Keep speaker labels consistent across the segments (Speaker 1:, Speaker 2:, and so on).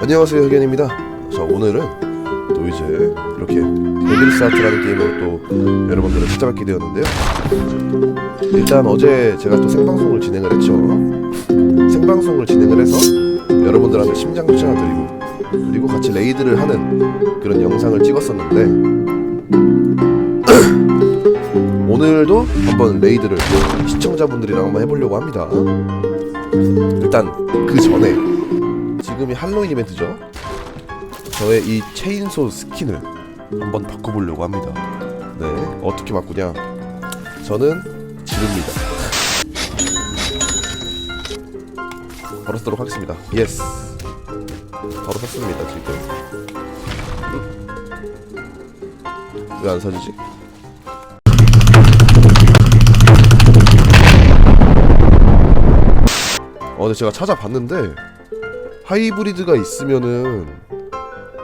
Speaker 1: 안녕하세요 흑연입니다. 자 오늘은 또 이제 이렇게 데빌스 아트라는 게임으로 또 여러분들을 찾아뵙게 되었는데요. 일단 어제 제가 또 생방송을 진행을 했죠. 생방송을 진행을 해서 여러분들한테 심장 추천을 드리고 그리고 같이 레이드를 하는 그런 영상을 찍었었는데 오늘도 한번 레이드를 시청자분들이랑 한번 해보려고 합니다. 일단 그 전에 지금이 할로윈 이벤트죠. 저의 이 체인소 스킨을 한번 바꿔보려고 합니다. 네, 어떻게 바꾸냐? 저는 지릅니다. 바로 쓰도록 하겠습니다. 예스. 바로 샀습니다, 지금. 왜 안 사지지? 어, 근데 제가 찾아봤는데 하이브리드가 있으면은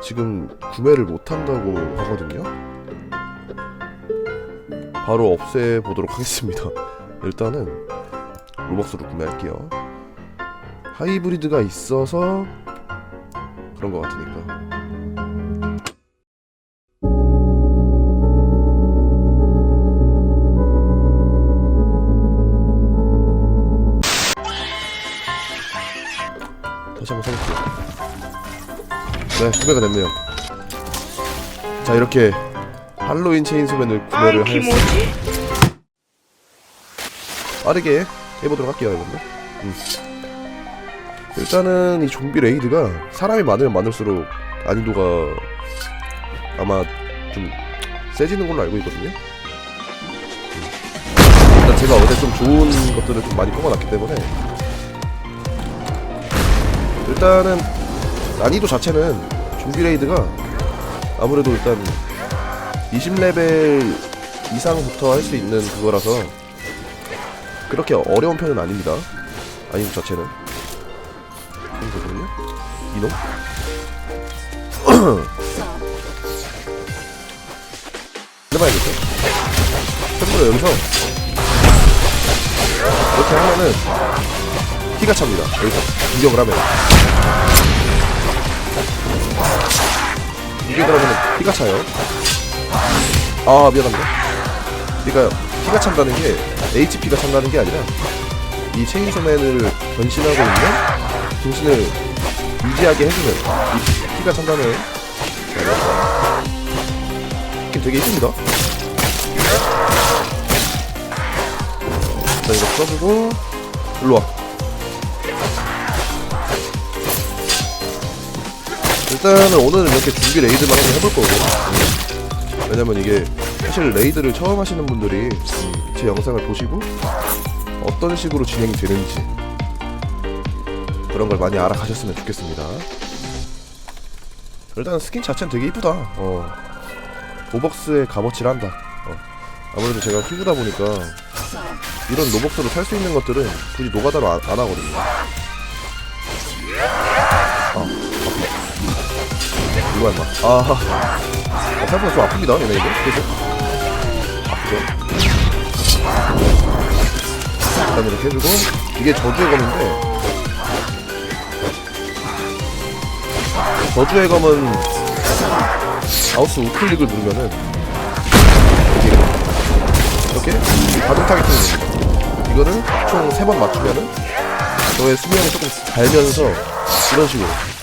Speaker 1: 지금 구매를 못 한다고 하거든요. 바로 없애 보도록 하겠습니다. 일단은 로벅스로 구매할게요. 하이브리드가 있어서 그런 것 같으니까. 다시 한번 사볼게요. 네, 구매가 됐네요. 자, 이렇게 할로윈 체인소맨을
Speaker 2: 아,
Speaker 1: 구매를 하였습니다.
Speaker 2: 김오지?
Speaker 1: 빠르게 해보도록 할게요, 여러분들. 음. 일단은 이 좀비 레이드가 사람이 많으면 많을수록 난이도가 아마 좀 세지는 걸로 알고 있거든요. 음. 일단 제가 어제 좀 좋은 것들을 좀 많이 뽑아놨기 때문에 일단은 난이도 자체는 좀비 레이드가 아무래도 일단 20레벨 이상부터 할 수 있는 그거라서 그렇게 어려운 편은 아닙니다. 난이도 자체는. 이거거든요. 이놈? 해봐야겠죠? 참고로 여기서 이렇게 하면은 피가 찹니다. 여기서 공격을 하면 이게 그러면 피가 차요. 아 미안합니다. 그러니까 피가 찬다는 게 HP가 찬다는 게 아니라 이 체인소맨을 변신하고 있는 정신을 유지하게 해주는 이 피가 찬다는 느낌 되게 이쁩니다. 자 이거 써주고 일로 와. 일단은 오늘은 이렇게 준비 레이드만 한번 해볼 거고. 왜냐면 이게 사실 레이드를 처음 하시는 분들이 음, 제 영상을 보시고 어떤 식으로 진행이 되는지 그런 걸 많이 알아가셨으면 좋겠습니다. 일단 스킨 자체는 되게 이쁘다. 어. 로벅스에 값어치를 한다. 어. 아무래도 제가 후보다 보니까 이런 로벅스로 살 수 있는 것들은 굳이 노가다로 안, 안 하거든요 이거 얼마? 아, 아 생각보다 좀 아픕니다, 얘네들. 그죠? 아프죠? 일단 이렇게 해주고, 이게 저주의 검인데, 저주의 검은 마우스 우클릭을 누르면은, 이렇게, 이렇게 가동 타겟팅이 됩니다. 이거를 총세번 맞추면은, 저의 수명이 조금 달면서, 이런 식으로.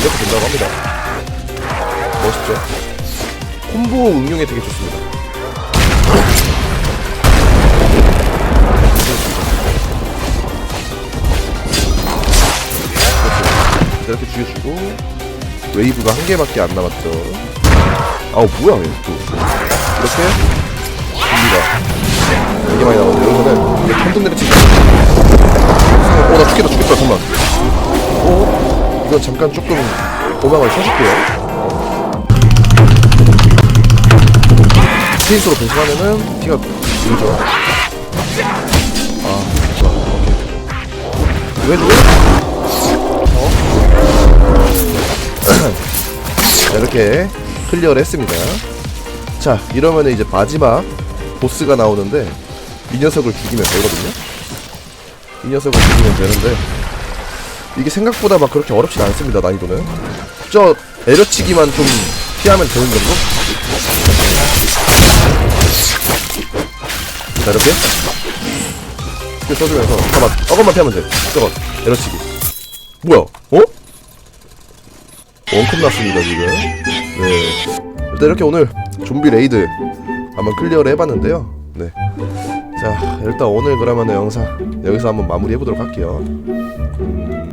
Speaker 1: 이렇게 된다고 합니다. 멋있죠? 콤보 응용에 되게 좋습니다. 이렇게 죽여주고 웨이브가 한 개밖에 안 남았죠. 아우 뭐야 얘 또. 이렇게 준비가 되게 많이 나오는데 여기서는 이게 한동 내리 치기. 어나 죽겠다 죽겠다 잠깐만. 어? 이건 잠깐 조금 도망을 쳐줄게요. 스테이스로 변신하면은 피가 늘죠. 아, 좋아. 오케이. 왜 누워? 어? 자, 이렇게 클리어를 했습니다. 자, 이러면 이제 마지막 보스가 나오는데 이 녀석을 죽이면 되거든요. 이 녀석을 죽이면 되는데 이게 생각보다 막 그렇게 어렵진 않습니다 난이도는. 저 내려치기만 좀 피하면 되는 정도? 자 이렇게. 이렇게 써주면서 잠깐만 저것만 피하면 돼. 저거 내려치기. 뭐야? 어? 원컵 났습니다 지금. 네. 일단 이렇게 오늘 좀비 레이드 한번 클리어를 해봤는데요. 네. 자 일단 오늘 그러면 영상 여기서 한번 마무리 해보도록 할게요 음.